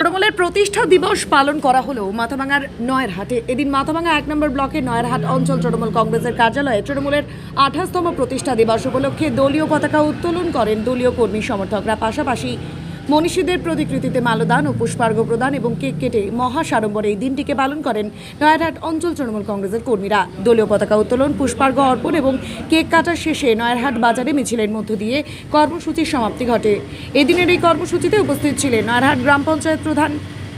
তৃণমূলের প্রতিষ্ঠা দিবস পালন করা হলো মাথাভাঙার নয়ের হাটে এদিন মাথাভাঙা এক নম্বর ব্লকের নয়ারহাট অঞ্চল তৃণমূল কংগ্রেসের কার্যালয়ে তৃণমূলের আঠাশতম প্রতিষ্ঠা দিবস উপলক্ষে দলীয় পতাকা উত্তোলন করেন দলীয় কর্মী সমর্থকরা। পাশাপাশি মনীষীদের প্রতিকৃতিতে মালদান ও পুষ্পার্ঘ প্রদান এবং কেক কেটে মহাসাড়ম্বরে এই দিনটিকে পালন করেন নয়ারহাট অঞ্চল তৃণমূল কংগ্রেসের কর্মীরা। দলীয় পতাকা উত্তোলন পুষ্পার্ঘ অর্পণ এবং কেক কাটার শেষে নয়ারহাট বাজারে মিছিলের মধ্য দিয়ে কর্মসূচির সমাপ্তি ঘটে। এদিনের এই কর্মসূচিতে উপস্থিত ছিলেন নয়ারহাট গ্রাম পঞ্চায়েত প্রধান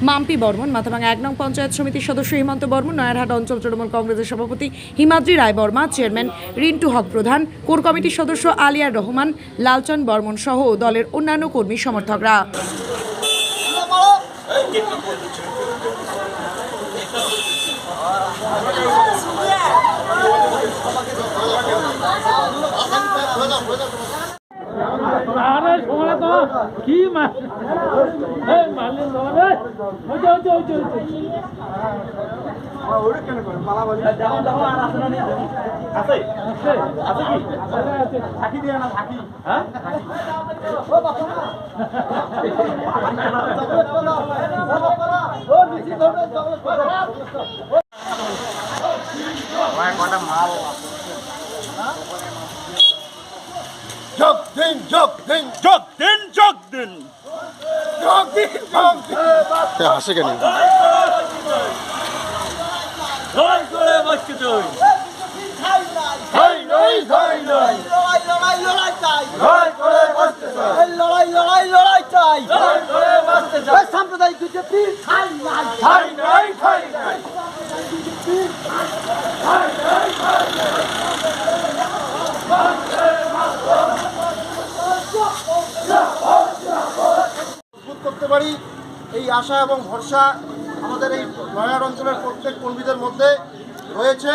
মাম্পি বর্মন, মাথাভাঙা এক নং পঞ্চায়েত সমিতির সদস্য হিমন্ত বর্মন, নয়ারহাট অঞ্চল তৃণমূল কংগ্রেসের সভাপতি হিমাদ্রি রায় বর্মা, চেয়ারম্যান রিন্টু হক প্রধান, কোর কমিটির সদস্য আলিয়ার রহমান লালচন বর্মন সহ দলের অন্যান্য কর্মী সমর্থকরা। আরে সময় তো কি মারলেন তোমাদের ওইটা ওইটা ওইটা ওইটা আছে আছে কি আছে থাকি দিয়ে না থাকি হ্যাঁ যোগ দিন যোগ দিন যোগ দিন যোগ দিন যোগ দিন যোগ দিন হাসে কেন জয় করে বসকে তুই হাই নাই। হাই নাই লড়াই লড়াই মজবুত করতে পারি। এই আশা এবং ভরসা আমাদের এই নয়ার অঞ্চলের প্রত্যেক কর্মীদের মধ্যে রয়েছে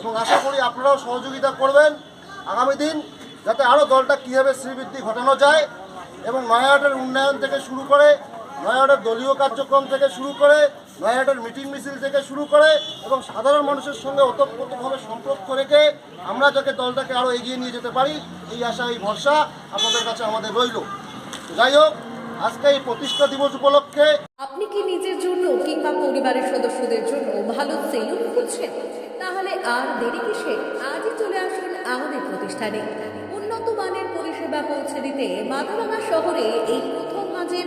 এবং আশা করি আপনারাও সহযোগিতা করবেন আগামী দিন যাতে আরও দলটা কীভাবে শ্রীবৃদ্ধি ঘটানো যায় এবং নয়াহাটের উন্নয়ন থেকে শুরু করে নয়াহাটের দলীয় কার্যক্রম থেকে শুরু করে নয়াহাটের মিটিং মিছিল থেকে শুরু করে এবং সাধারণ মানুষের সঙ্গে ওতপ্রোতভাবে সম্পর্ক রেখে আমরা যাতে দলটাকে আরও এগিয়ে নিয়ে যেতে পারি, এই আশা, এই ভরসা আপনাদের কাছে আমাদের রইল। যাই হোক, আজকে এই প্রতিষ্ঠা দিবস উপলক্ষে আপনি কি নিজের জন্য কিংবা পরিবারের সদস্যদের জন্য ভালো সেলুন খুঁজছেন? তাহলে আর দেরি কিসে? আজই চলে আসুন আমাদের প্রতিষ্ঠানে। উন্নত মানের পরিষেবা পৌঁছে দিতে মাথাভাঙা শহরে এই প্রথম মাঝের